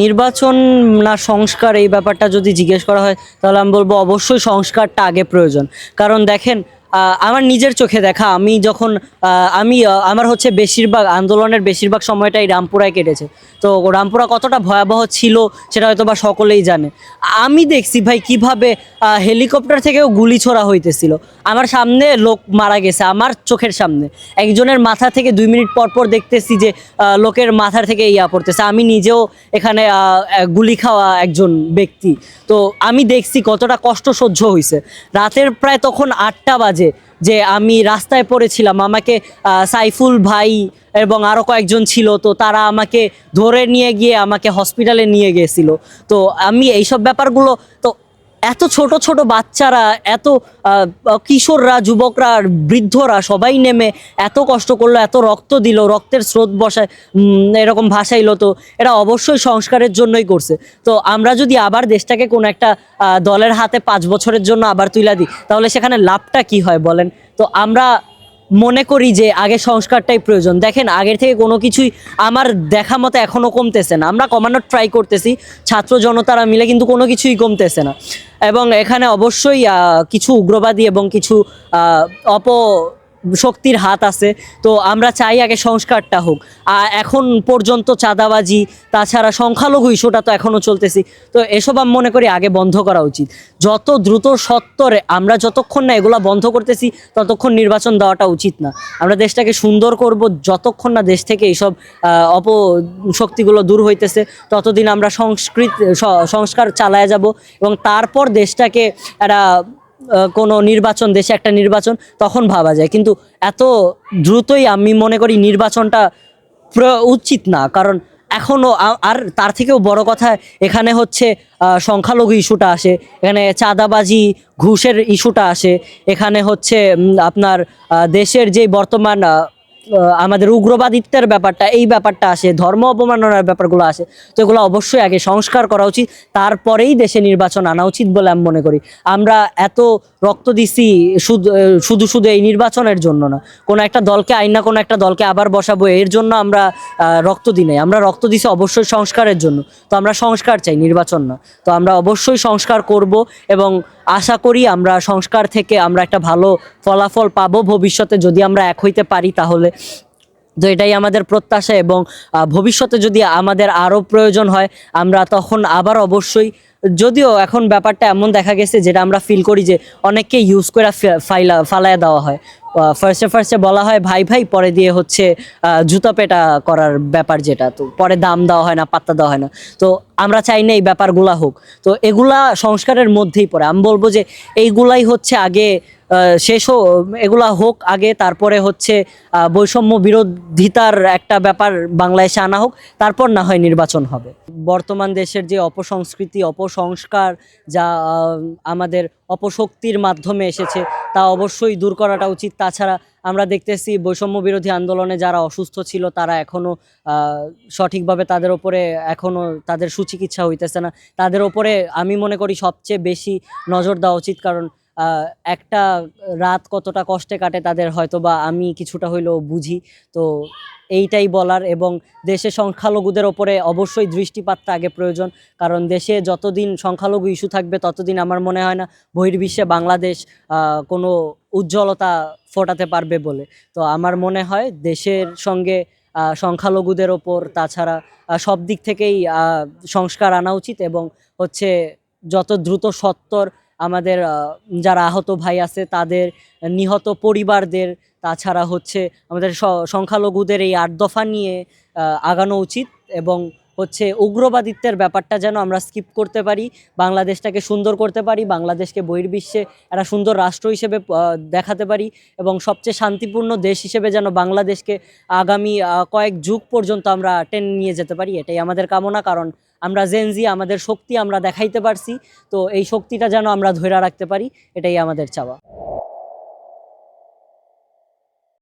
নির্বাচন না সংস্কার এই ব্যাপারটা যদি জিজ্ঞেস করা হয়, তাহলে আমি বলব অবশ্যই সংস্কারটা আগে প্রয়োজন। কারণ দেখেন আমার নিজের চোখে দেখা। আমি যখন আমি আমার হচ্ছে বেশিরভাগ আন্দোলনের বেশিরভাগ সময়টাই রামপুরায় কেটেছে। তো রামপুরা কতটা ভয়াবহ ছিল সেটা হয়তো বা সকলেই জানে। আমি দেখছি ভাই কীভাবে হেলিকপ্টার থেকেও গুলি ছোড়া হইতেছিল। আমার সামনে লোক মারা গেছে, আমার চোখের সামনে। একজনের মাথা থেকে দুই মিনিট পর পর দেখতেছি যে লোকের মাথার থেকে ইয়া পড়তেছে। আমি নিজেও এখানে গুলি খাওয়া একজন ব্যক্তি। তো আমি দেখছি কতটা কষ্ট সহ্য হয়েছে রাতের প্রায় তখন আটটা বাজে। যে আমি রাস্তায় পড়েছিলাম, আমাকে সাইফুল ভাই এবং আরও কয়েকজন ছিল, তো তারা আমাকে ধরে নিয়ে গিয়ে আমাকে হসপিটালে নিয়ে গিয়েছিল। তো আমি এইসব ব্যাপারগুলো, তো এত ছোট ছোট বাচ্চারা, এত কিশোররা, যুবকরা বৃদ্ধরা সবাই নেমে এত কষ্ট করল, এত রক্ত দিল, রক্তের স্রোত বসায় এরকম ভাসাইলো তো এরা অবশ্যই সংস্কারের জন্যই করছে। তো আমরা যদি আবার দেশটাকে কোনো একটা দলের হাতে পাঁচ বছরের জন্য আবার তুলে দিই, তাহলে সেখানে লাভটা কি হয় বলেন? তো আমরা মনে করি যে আগে সংস্কারটাই প্রয়োজন। দেখেন, আগের থেকে কোনো কিছুই আমার দেখা মতো এখনও কমতেছে না। আমরা কমানোর ট্রাই করতেছি, ছাত্র জনতারা মিলে কিন্তু কোনো কিছুই কমতেছে না। এবং এখানে অবশ্যই কিছু উগ্রবাদী এবং কিছু অপ শক্তির হাত আছে, তো আমরা চাই আগে সংস্কারটা হোক। আর এখন পর্যন্ত চাঁদাবাজি, তাছাড়া সংখ্যালঘু ইস্যুটা তো এখনও চলতেছি। তো এসব আমি মনে করি আগে বন্ধ করা উচিত। যত দ্রুত সত্তরে আমরা যতক্ষণ না এগুলা বন্ধ করতেছি, ততক্ষণ নির্বাচন দেওয়াটা উচিত না। আমরা দেশটাকে সুন্দর করব যতক্ষণ না দেশ থেকে এইসব অপশক্তিগুলো দূর হইতেছে, ততদিন আমরা সংস্কৃত সংস্কার চালায় যাব এবং তারপর দেশটাকে একটা কোনো নির্বাচন, দেশে একটা নির্বাচন, তখন ভাবা যায়। কিন্তু এত দ্রুতই আমি মনে করি নির্বাচনটা উচিত না। কারণ এখনও আর তার থেকেও বড় কথা, এখানে হচ্ছে সংখ্যালঘু ইস্যুটা আসে, এখানে চাঁদাবাজি, ঘুষের ইস্যুটা আসে, এখানে হচ্ছে আপনার দেশের যে বর্তমান আমাদের উগ্রবাদিত্বের ব্যাপারটা, এই ব্যাপারটা আসে, ধর্ম অবমাননার ব্যাপারগুলো আসে, তো এগুলো অবশ্যই আগে সংস্কার করা উচিত, তারপরেই দেশে নির্বাচন আনা উচিত বলে আমি মনে করি। আমরা এত রক্ত দিছি শুধু শুধু এই নির্বাচনের জন্য না, কোনো একটা দলকে আইন না, কোনো একটা দলকে আবার বসাবো, এর জন্য আমরা রক্ত দিই নাই। আমরা রক্ত দিছি অবশ্যই সংস্কারের জন্য, তো আমরা সংস্কার চাই, নির্বাচন না। তো আমরা অবশ্যই সংস্কার করব এবং আশা করি আমরা সংস্কার থেকে আমরা একটা ভালো ফলাফল পাবো ভবিষ্যতে যদি আমরা এক হইতে পারি তাহলে। তো এটাই আমাদের প্রত্যাশা এবং ভবিষ্যতে যদি আমাদের আরও প্রয়োজন হয়, আমরা তখন আবার অবশ্যই যদিও এখন ব্যাপারটা এমন দেখা গেছে যেটা আমরা ফিল করি যে অনেককে ইউজ করে ফাইলা ফালায়া দেওয়া হয়। ফার্স্টে ফার্স্টে বলা হয়, ভাই ভাই, পরে দিয়ে হচ্ছে জুতা পেটা করার ব্যাপার যেটা। তো পরে দাম দেওয়া হয় না, পাত্তা দেওয়া হয় না। তো আমরা চাই না এই ব্যাপারগুলা হোক। তো এগুলা সংস্কারের মধ্যেই পড়ে। আমি বলব যে এইগুলাই হচ্ছে আগে শেষ এগুলা হোক আগে, তারপরে হচ্ছে বৈষম্য বিরোধিতার একটা ব্যাপার বাংলাদেশে আনা হোক, তারপর না হয় নির্বাচন হবে। বর্তমান দেশের যে অপসংস্কৃতি, অপসংস্কার যা আমাদের অপশক্তির মাধ্যমে এসেছে, তা অবশ্যই দূর করাটা উচিত। তাছাড়া আমরা দেখতেছি বৈষম্য বিরোধী আন্দোলনে যারা অসুস্থ ছিল, তারা এখনও সঠিকভাবে তাদের ওপরে এখনও তাদের সুচিকিৎসা হইতেছে না। তাদের ওপরে আমি মনে করি সবচেয়ে বেশি নজর দেওয়া উচিত, কারণ একটা রাত কতটা কষ্টে কাটে তাদের হয়তো বা আমি কিছুটা হইলেও বুঝি। তো এইটাই বলার এবং দেশে সংখ্যালঘুদের ওপরে অবশ্যই দৃষ্টিপাতটা আগে প্রয়োজন, কারণ দেশে যতদিন সংখ্যালঘু ইস্যু থাকবে ততদিন আমার মনে হয় না বহির্বিশ্বে বাংলাদেশ কোনো উজ্জ্বলতা ফোটাতে পারবে বলে। তো আমার মনে হয় দেশের সঙ্গে সংখ্যালঘুদের ওপর, তাছাড়া সব দিক থেকেই সংস্কার আনা উচিত এবং হচ্ছে যত দ্রুত সত্তর আমাদের যারা আহত ভাই আছে তাদের নিহত পরিবারদের, তাছাড়া হচ্ছে আমাদের সংখ্যালঘুদের এই আট দফা নিয়ে আগানো উচিত এবং হচ্ছে উগ্রবাদিত্বের ব্যাপারটা যেন আমরা স্কিপ করতে পারি, বাংলাদেশটাকে সুন্দর করতে পারি, বাংলাদেশকে বহির্বিশ্বে একটা সুন্দর রাষ্ট্র হিসেবে দেখাতে পারি এবং সবচেয়ে শান্তিপূর্ণ দেশ হিসেবে যেন বাংলাদেশকে আগামী কয়েক যুগ পর্যন্ত আমরা টেনে নিয়ে যেতে পারি, এটাই আমাদের কামনা, কারণ আমরা জেনজি আমাদের শক্তি আমরা দেখাইতে পারছি। তো এই শক্তিটা যেন আমরা ধরে রাখতে পারি, এটাই আমাদের চাওয়া।